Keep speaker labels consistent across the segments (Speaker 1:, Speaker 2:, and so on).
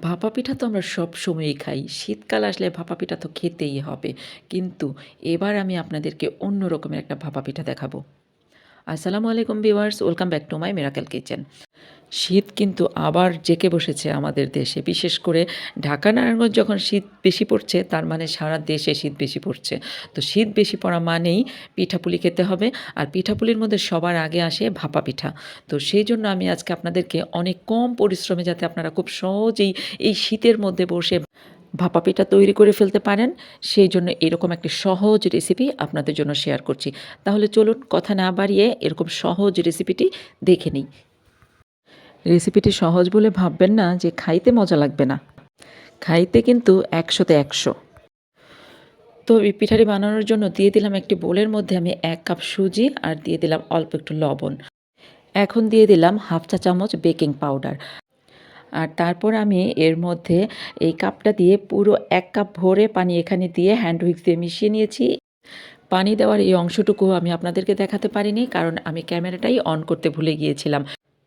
Speaker 1: ভাপা পিঠা তো আমরা সব সময়ই খাই। শীতকাল আসলে ভাপা পিঠা তো খেতেই হবে। কিন্তু এবার আমি আপনাদেরকে অন্য রকমের একটা ভাপা পিঠা দেখাবো। আসসালামু আলাইকুম viewers welcome back to my miracle kitchen. শীত কিন্তু আবার জেকে বসেছে আমাদের দেশে। বিশেষ করে ঢাকা, নারায়ণগঞ্জ যখন শীত বেশি পড়ছে, তার মানে সারা দেশে শীত বেশি পড়ছে। তো শীত বেশি পড়া মানেই পিঠাপুলি খেতে হবে আর পিঠাপুলির মধ্যে সবার আগে আসে ভাপা পিঠা। তো সেই জন্য আমি আজকে আপনাদেরকে অনেক কম পরিশ্রমে যাতে আপনারা খুব সহজেই এই শীতের মধ্যে বসে ভাপা পিঠা তৈরি করে ফেলতে পারেন, সেই জন্য এরকম একটি সহজ রেসিপি আপনাদের জন্য শেয়ার করছি। তাহলে চলুন কথা না বাড়িয়ে এরকম সহজ রেসিপিটি দেখে নিই। রেসিপিটি সহজ বলে ভাববেন না যে খাইতে মজা লাগবে না। খাইতে কিন্তু একশোতে একশো। তো এই পিঠাটি বানানোর জন্য দিয়ে দিলাম একটি বোলের মধ্যে আমি এক কাপ সুজি আর দিয়ে দিলাম অল্প একটু লবণ। এখন দিয়ে দিলাম হাফ চা চামচ বেকিং পাউডার। আর তারপর আমি এর মধ্যে এই কাপটা দিয়ে পুরো এক কাপ ভরে পানি এখানে দিয়ে হ্যান্ড হুইক্স দিয়ে মিশিয়ে নিয়েছি। পানি দেওয়ার এই অংশটুকু আমি আপনাদেরকে দেখাতে পারিনি, কারণ আমি ক্যামেরাটাই অন করতে ভুলে গিয়েছিলাম।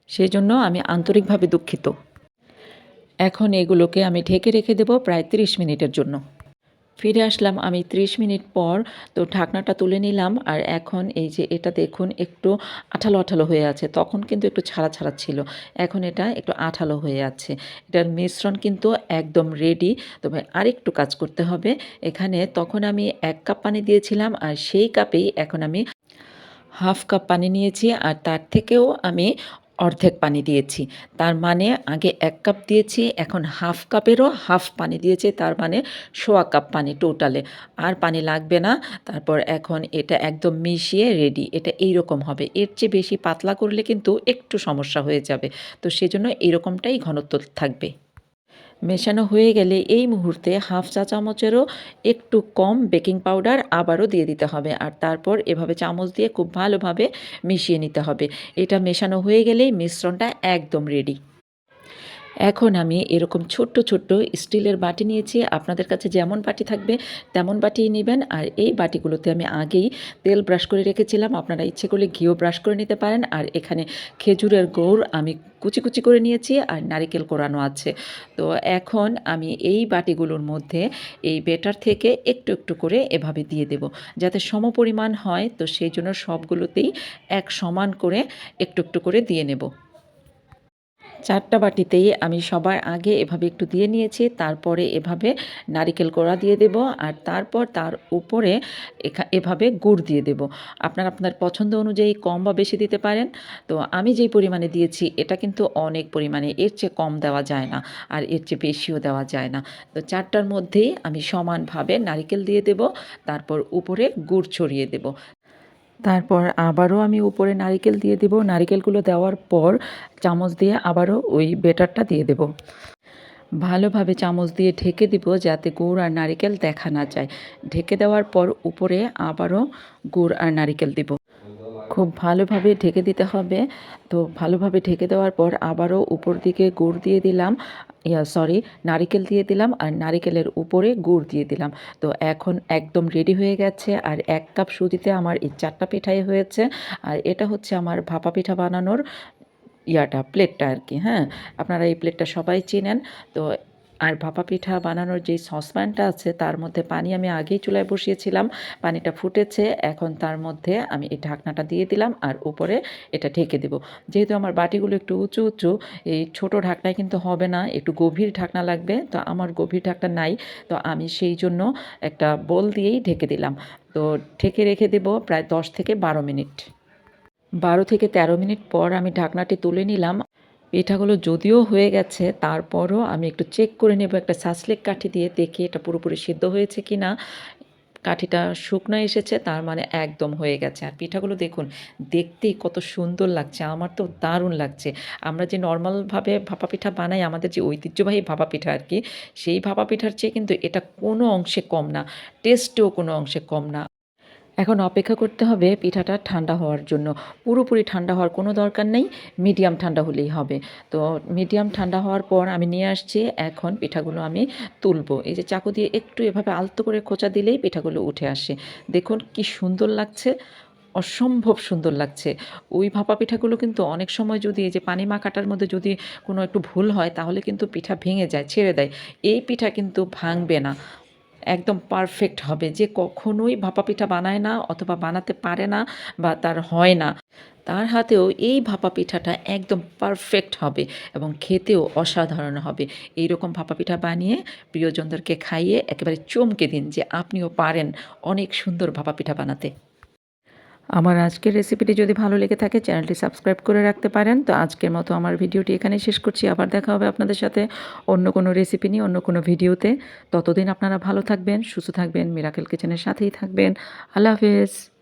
Speaker 1: সেই জন্য আমি আন্তরিকভাবে দুঃখিত। এখন এগুলোকে আমি ঢেকে রেখে দেবো প্রায় 30 মিনিটের জন্য। ফিরে আসলাম আমি 30 মিনিট পর, তো ঢাকনাটা তুলে নিলাম আর এখন এই যে এটা দেখুন একটু আঠালো আঠালো হয়ে আছে, তখন কিন্তু একটু ছাড়া ছাড়া ছিল। এখন এটা একটু আঠালো হয়ে আছে। এটার মিশ্রণ কিন্তু একদম রেডি তবে আরেকটু কাজ করতে হবে। এখানে তখন আমি এক কাপ পানি দিয়েছিলাম আর সেই কাপেই এখন আমি হাফ কাপ পানি নিয়েছি আর তার থেকেও আমি অর্ধেক পানি দিয়েছি। তার মানে আগে এক কাপ দিয়েছি, এখন হাফ কাপেরও হাফ পানি দিয়েছি, তার মানে সোয়া কাপ পানি টোটালে। আর পানি লাগবে না, তারপর এখন এটা একদম মিশিয়ে রেডি এটা এইরকম হবে। এর চেয়ে বেশি পাতলা করলে কিন্তু একটু সমস্যা হয়ে যাবে। তো সেজন্য এরকমটাই ঘনত্ব থাকবে। মেশানো হয়ে গেলে এই মুহূর্তে হাফ চা চামচেরও একটু কম বেকিং পাউডার আবারও দিয়ে দিতে হবে। আর তারপর এভাবে চামচ দিয়ে খুব ভালোভাবে মিশিয়ে নিতে হবে। এটা মেশানো হয়ে গেলেই মিশ্রণটা একদম রেডি এখন আমি এরকম ছোট্ট ছোট্ট স্টিলের বাটি নিয়েছি। আপনাদের কাছে যেমন বাটি থাকবে তেমন বাটিই নেবেন। আর এই বাটিগুলোতে আমি আগেই তেল ব্রাশ করে রেখেছিলাম। আপনারা ইচ্ছে করলে ঘিও ব্রাশ করে নিতে পারেন। আর এখানে খেজুরের গুড় আমি কুচি কুচি করে নিয়েছি। আর নারিকেল কোরানো আছে। তো এখন আমি এই বাটিগুলোর মধ্যে এই বেটার থেকে একটু একটু করে এভাবে দিয়ে দেব যাতে সমপরিমাণ হয়। তো সেই জন্য সবগুলোতেই এক সমান করে একটু একটু করে দিয়ে নেব। চারটা বাটিতেই আমি সবার আগে এভাবে একটু দিয়ে নিয়েছি, তারপরে এভাবে নারিকেল কোড়া দিয়ে দেব আর তারপর তার উপরে এভাবে গুড় দিয়ে দেব। আপনার আপনার পছন্দ অনুযায়ী কম বা বেশি দিতে পারেন। তো আমি যেই পরিমাণে দিয়েছি, এটা কিন্তু অনেক পরিমাণে, এর চেয়ে কম দেওয়া যায় না আর এর চেয়ে বেশিও দেওয়া যায় না। তো চারটার মধ্যেই আমি সমানভাবে নারিকেল দিয়ে দেব, তারপর উপরে গুড় ছড়িয়ে দেব। তারপর আবারও আমি উপরে নারিকেল দিয়ে দেব। নারিকেলগুলো দেওয়ার পর চামচ দিয়ে আবারও ওই বেটারটা দিয়ে দেব। ভালোভাবে চামচ দিয়ে ঢেকে দিব যাতে গুড় আর নারিকেল দেখা না যায়। ঢেকে দেওয়ার পর উপরে আবারও গুড় আর নারিকেল দিব। খুব ভালোভাবে ঢেকে দিতে হবে। তো ভালোভাবে ঢেকে দেওয়ার পর আবারও উপর দিকে গুড় দিয়ে দিলাম। ইয়া সরি নারিকেল দিয়ে দিলাম আর নারিকেলের উপরে গুড় দিয়ে দিলাম। তো এখন একদম রেডি হয়ে গেছে আর এক কাপ সুজিতে আমার এই চারটা পিঠাই হয়েছে। আর এটা হচ্ছে আমার ভাপা পিঠা বানানোর ইয়াটা প্লেটটা আর কি হ্যাঁ? আপনারা এই প্লেটটা সবাই চেনেন। তো আর ভাপা পিঠা বানানোর যেই সসপ্যানটা আছে, তার মধ্যে পানি আমি আগেই চুলায় বসিয়েছিলাম। পানিটা ফুটেছে, এখন তার মধ্যে আমি এই ঢাকনাটা দিয়ে দিলাম আর উপরে এটা ঢেকে দেব। যেহেতু আমার বাটিগুলো একটু উঁচু উঁচু, এই ছোট ঢাকনায় কিন্তু হবে না, একটু গভীর ঢাকনা লাগবে, তো আমার গভীর ঢাকনা নাই, তো আমি সেই জন্য একটা বোল দিয়েই ঢেকে দিলাম। তো ঢেকে রেখে দেব প্রায় দশ থেকে বারো মিনিট। বারো থেকে তেরো মিনিট পর আমি ঢাকনাটি তুলে নিলাম। পিঠাগুলো যদিও হয়ে গেছে, তারপরও আমি একটু চেক করে নেব একটা সাসলেক কাঠি দিয়ে দেখি এটা পুরোপুরি সিদ্ধ হয়েছে কি না কাঠিটা শুকনো এসেছে, তার মানে একদম হয়ে গেছে। আর পিঠাগুলো দেখুন, দেখতেই কত সুন্দর লাগছে, আমার তো দারুণ লাগছে। আমরা যে নর্মালভাবে ভাপা পিঠা বানাই, আমাদের যে ঐতিহ্যবাহী ভাপা পিঠা আর কি, সেই ভাপা পিঠার চেয়ে কিন্তু এটা কোনো অংশে কম না টেস্টেও কোনো অংশে কম না। এখন অপেক্ষা করতে হবে পিঠাটা ঠান্ডা হওয়ার জন্য। পুরোপুরি ঠান্ডা হওয়ার কোনো দরকার নেই, মিডিয়াম ঠান্ডা হলেই হবে। তো মিডিয়াম ঠান্ডা হওয়ার পর আমি নিয়ে আসছি, এখন পিঠাগুলো আমি তুলবো। এই যে চাকু দিয়ে একটু এভাবে আলতো করে খোঁচা দিলেই পিঠাগুলো উঠে আসে। দেখুন কি সুন্দর লাগছে, অসম্ভব সুন্দর লাগছে। ওই ভাপা পিঠাগুলো কিন্তু অনেক সময় যদি এই যে পানি মাখাটার মধ্যে যদি কোনো একটু ভুল হয়, তাহলে কিন্তু পিঠা ভেঙে যায়, ছেড়ে দেয়। এই পিঠা কিন্তু ভাঙবে না। একদম পারফেক্ট হবে। যে কখনোই ভাপা পিঠা বানায় না অথবা বানাতে পারে না বা তার হয় না, তার হাতেও এই ভাপা পিঠাটা একদম পারফেক্ট হবে এবং খেতেও অসাধারণ হবে। এই রকম ভাপা পিঠা বানিয়ে প্রিয়জনদেরকে খাইয়ে একেবারে চমকে দিন যে আপনিও পারেন অনেক সুন্দর ভাপা পিঠা বানাতে। আমার আজকের রেসিপিটি যদি ভালো লেগে থাকে চ্যানেলটি সাবস্ক্রাইব করে রাখতে পারেন। তো আজকের মতো আমার ভিডিওটি এখানেই শেষ করছি। আবার দেখা হবে আপনাদের সাথে অন্য কোনো রেসিপি নিয়ে, অন্য কোনো ভিডিওতে। ততদিন আপনারা ভালো থাকবেন, সুস্থ থাকবেন মিরাকেল কিচেনের সাথেই থাকবেন। আল্লাহ হাফেজ।